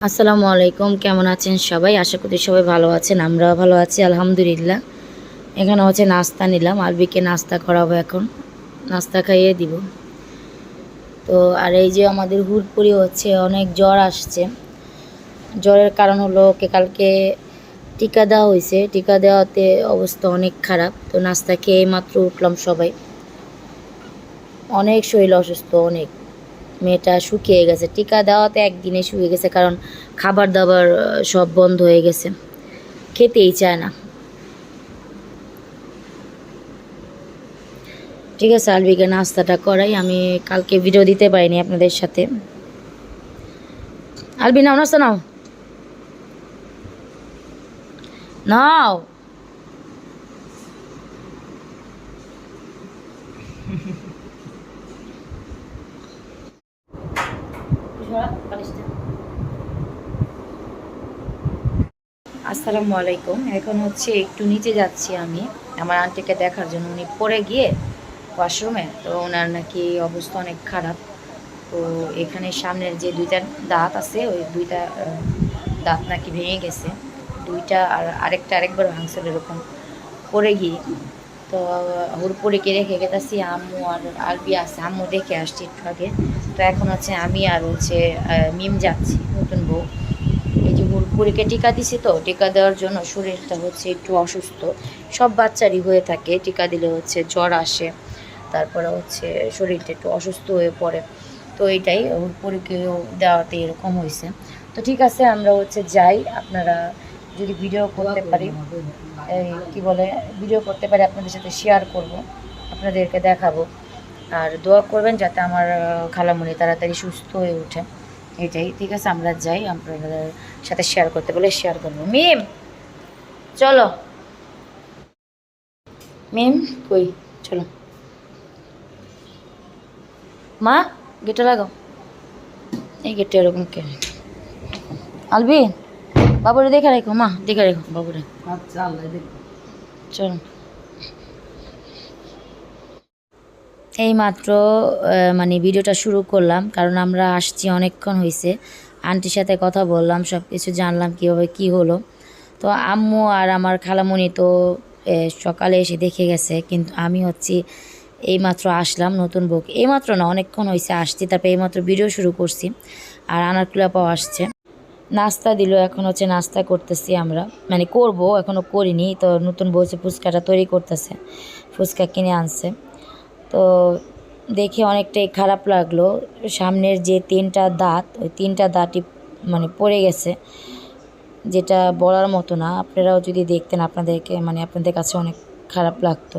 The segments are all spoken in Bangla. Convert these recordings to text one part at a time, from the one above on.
আসসালামু আলাইকুম, কেমন আছেন সবাই? আশা করি সবাই ভালো আছেন, আমরাও ভালো আছি, আলহামদুলিল্লাহ। এখানে হচ্ছে নাস্তা নিলাম আলবিকে নাস্তা করাবো এখন। নাস্তা খাইয়ে দিব। তো, আর এই যে আমাদের হুড়পুরি হচ্ছে, অনেক জ্বর আসছে। জ্বরের কারণ হলো ওকে কালকে টিকা দেওয়া হয়েছে। টিকা দেওয়াতে অবস্থা অনেক খারাপ। তো নাস্তা খেয়ে মাত্র উঠলাম সবাই। অনেক শরীর অসুস্থ, অনেক। মেয়েটা শুকিয়ে গেছে। টিকা দেওয়াতে একদিনে শুকিয়ে গেছে কারণ খাবার দাবার সব বন্ধ হয়ে গেছে। খেতেই চায় না। ঠিক আছে, আলবিকে নাস্তাটা করাই। আমি কালকে ভিডিও দিতে পারিনি আপনাদের সাথে। আলবি, নাও, নাস্তা নাও। নাও। আসসালামু আলাইকুম। এখন হচ্ছে একটু নিচে যাচ্ছি আমি। আমার আন্টিকে দেখার জন্য উনি পড়ে গিয়ে ওয়াশরুমে, তো ওনার নাকি অবস্থা অনেক খারাপ। তো এখানে সামনের যে দুইটা দাঁত আছে, ওই দুইটা দাঁত নাকি ভেঙে গেছে। দুইটা আর আরেকটা আরেকবার ভাঙছিল এরকম। পড়ে গিয়ে তো হুড়পুরিকে রেখে গেতেছি, আম্মু আর আলবি আছে, আম্মু দেখে আসছি একটু আগে। তো এখন হচ্ছে আমি আর হচ্ছে মিম যাচ্ছি, নতুন বউ। এই যে হুড়পুরিকে টিকা দিছি তো, টিকা দেওয়ার জন্য শরীরটা হচ্ছে একটু অসুস্থ। সব বাচ্চারই হয়ে থাকে, টিকা দিলে হচ্ছে জ্বর আসে, তারপরে হচ্ছে শরীরটা একটু অসুস্থ হয়ে পড়ে। তো এটাই হুড়পুরিকেও দেওয়াতে এরকম হয়েছে তো ঠিক আছে, আমরা হচ্ছে যাই, আপনারা যদি ভিডিও করতে পারি এই কি বলে ভিডিও করতে পারি আপনাদের সাথে শেয়ার করব আপনাদেরকে দেখাবো। আর দোয়া করবেন যাতে আমার আহ, খালামণি তাড়াতাড়ি সুস্থ হয়ে ওঠে। এটাই ঠিক আছে আমরা যাই আপনাদের সাথে শেয়ার করতে বলে শেয়ার করব। মিম চলো। মিম কই? চলো। মা গেটটা লাগাও। এই গেটটা এরকম কে আলবি বাবুরে দেখে রেখো মা দেখে রেখো বাবুরে। চলো। এই মাত্র মানে ভিডিওটা শুরু করলাম কারণ আমরা আসছি অনেকক্ষণ হয়েছে আন্টির সাথে কথা বললাম সব কিছু জানলাম কীভাবে কি হলো। তো আম্মু আর আমার খালামণি তো সকালে এসে দেখে গেছে কিন্তু আমি হচ্ছি এইমাত্র আসলাম নতুন বুক এইমাত্র না অনেকক্ষণ হয়েছে আসছি তারপরে এইমাত্র ভিডিও শুরু করছি আর আনারকুলাপাও আসছে। নাস্তা দিল, এখন হচ্ছে নাস্তা করতেছি আমরা। মানে করব এখনও করিনি, তো নতুন বলছে ফুচকাটা তৈরি করতেছে, ফুচকা কিনে আনছে। তো দেখে অনেকটাই খারাপ লাগল, সামনের যে তিনটা দাঁত, ওই তিনটা দাঁতই মানে পড়ে গেছে, যেটা বলার মতো না। আপনারাও যদি দেখতেন, আপনাদেরকে মানে আপনাদের কাছে অনেক খারাপ লাগতো।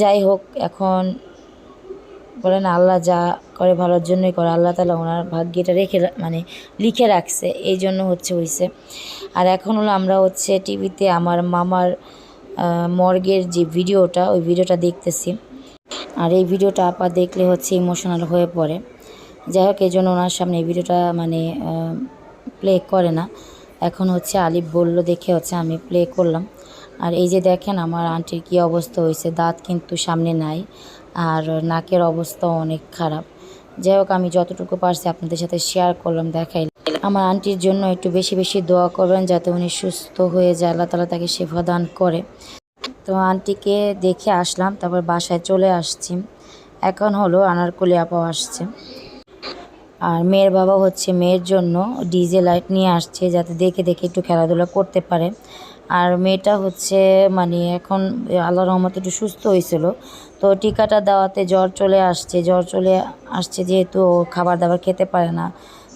যাই হোক, এখন বলেন আল্লাহ যা করে ভালোর জন্যই করে। আল্লাহ তালা ওনার ভাগ্যটা রেখে মানে লিখে রাখছে। এই জন্য হচ্ছে হইছে। আর এখন হলো আমরা হচ্ছে টিভিতে আমার মামার মর্গের যে ভিডিওটা, ওই ভিডিওটা দেখতেছি। আর এই ভিডিওটা আপা দেখলে হচ্ছে ইমোশনাল হয়ে পড়ে। যাই হোক, এই জন্য ওনার সামনে এই ভিডিওটা মানে প্লে করে না। এখন হচ্ছে আলিফ বলল, দেখে হচ্ছে আমি প্লে করলাম। আর এই যে দেখেন, আমার আন্টির কী অবস্থা হয়েছে দাঁত কিন্তু সামনে নাই। আর নাকের অবস্থা অনেক খারাপ। যাই হোক, আমি যতটুকু পারছি আপনাদের সাথে শেয়ার করলাম, দেখাই। আমার আন্টির জন্য একটু বেশি বেশি দোয়া করবেন যাতে উনি সুস্থ হয়ে যায়, আল্লাহ তালা তাকে সেবা দান করে। তো আন্টিকে দেখে আসলাম, তারপর বাসায় চলে আসছি। এখন হলো আনারকলি আপাও আসছে। আর মেয়ের বাবা হচ্ছে মেয়ের জন্য ডিজে লাইট নিয়ে আসছে, যাতে দেখে দেখে একটু খেলাধুলা করতে পারে। আর মেয়েটা হচ্ছে মানে এখন আল্লাহ রহমত একটু সুস্থ হয়েছিল। তো টিকাটা দেওয়াতে জ্বর চলে আসছে, জ্বর চলে আসছে যেহেতু খাবার দাবার খেতে পারে না।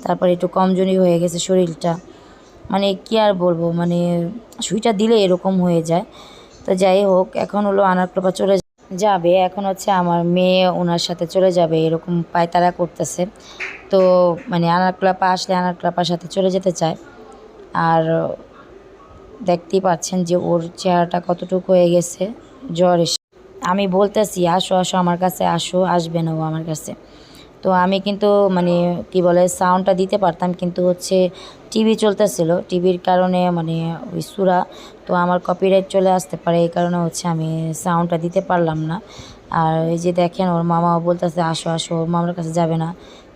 তারপরে একটু কমজোরি হয়ে গেছে শরীরটা। মানে কি আর বলব মানে সুইটা দিলে এরকম হয়ে যায়। তো যাই হোক, এখন হলো আনারকোপা চলে যাবে। এখন হচ্ছে আমার মেয়ে ওনার সাথে চলে যাবে, এরকম পায়তারা করতেছে। তো মানে আনারকোলাপা আসলে আনারকোলাপার সাথে চলে যেতে চায়। আর দেখতেই পাচ্ছেন যে ওর চেহারাটা কতটুকু হয়ে গেছে, জ্বর এসে আমি বলতেছি, আসো আসো, আমার কাছে আসো, আসবে না ও আমার কাছে। তো আমি কিন্তু মানে কি বলে সাউন্ডটা দিতে পারতাম, কিন্তু হচ্ছে টিভি চলতেছিল। টিভির কারণে মানে ওই সুরা, তো আমার কপিরাইট চলে আসতে পারে, এই কারণে হচ্ছে আমি সাউন্ডটা দিতে পারলাম না। আর এই যে দেখেন, ওর মামাও বলতেছে, আসো আসো, ওর মামার কাছে যাবে না।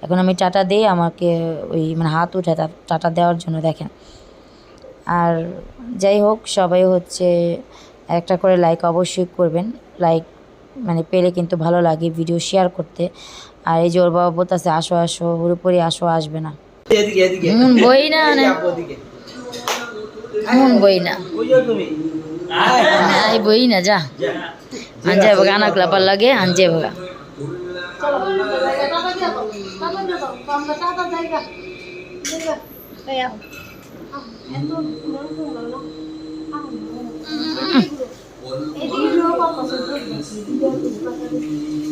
এখন আমি টাটা দিই, আমাকে ওই মানে হাত উঠে টাটা দেওয়ার জন্য, দেখেন। আর যাই হোক, সবাই হচ্ছে একটা করে লাইক অবশ্যই করবেন। লাইক মানে পেলে কিন্তু ভালো লাগে ভিডিও শেয়ার করতে। আর এই যে ওর বাবা বলতেছে আসো আসো ওর উপরে আসো আসবে না। এদিকে এদিকে। মন বই না না। মন বই না। আই বই না যা। আনজে বগা আনা ক্লাপার লাগে আনজে বগা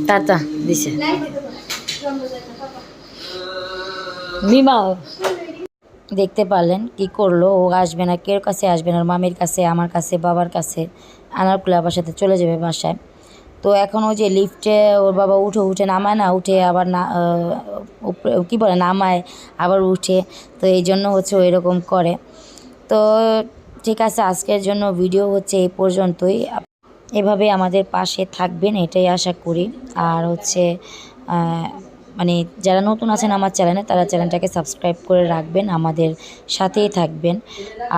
টাটা দিছে। দেখতে পারলেন কি করল? ও আসবে না কেউ কাছে আসবে না? মামির কাছে, আমার কাছে, বাবার কাছে। আনারকুলা আবার সাথে চলে যাবে বাসায়। তো এখন ও যে লিফটে ওর বাবা উঠে উঠে নামায় না, উঠে আবার না কী বলে, নামায়, আবার উঠে। তো এই জন্য হচ্ছে ও এরকম করে। তো ঠিক আছে, আজকের জন্য ভিডিও হচ্ছে এই পর্যন্তই। এভাবে আমাদের পাশে থাকবেন, এটাই আশা করি। আর হচ্ছে মানে যারা নতুন আছেন আমার চ্যানেলে তারা চ্যানেলটাকে সাবস্ক্রাইব করে রাখবেন, আমাদের সাথেই থাকবেন।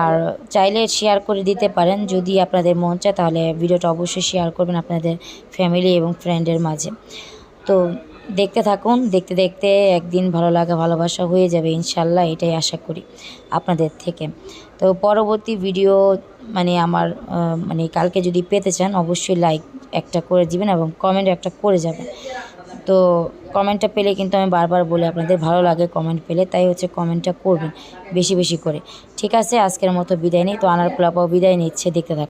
আর চাইলে শেয়ার করে দিতে পারেন, যদি আপনাদের মন চায়, তাহলে ভিডিওটা অবশ্যই শেয়ার করবেন আপনাদের ফ্যামিলি এবং ফ্রেন্ডের মাঝে। তো দেখতে থাকুন, দেখতে দেখতে একদিন ভালো লাগা, ভালোবাসা হয়ে যাবে ইনশাল্লাহ, এটাই আশা করি আপনাদের থেকে। তো পরবর্তী ভিডিও মানে আমার মানে কালকে যদি পেতে চান, অবশ্যই লাইক একটা করে দিবেন এবং কমেন্ট একটা করে যাবেন। তো কমেন্টটা পেলে কিন্তু আমি বারবার বলে, আপনাদের ভালো লাগে কমেন্ট পেলে, তাই হচ্ছে কমেন্টটা করবেন বেশি বেশি করে। ঠিক আছে, আজকের মতো বিদায় নিই। তো আনার পোলাপাও বিদায় নিচ্ছে, দেখতে থাকুন।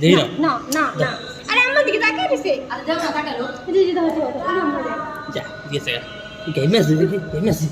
দেই না না না না। আরে আমার দিকে তাকিয়ে দিছে। আর দাও না তাকালো। জি জি দাও দাও যা দিয়েছে গেমে আছে গেমে আছে।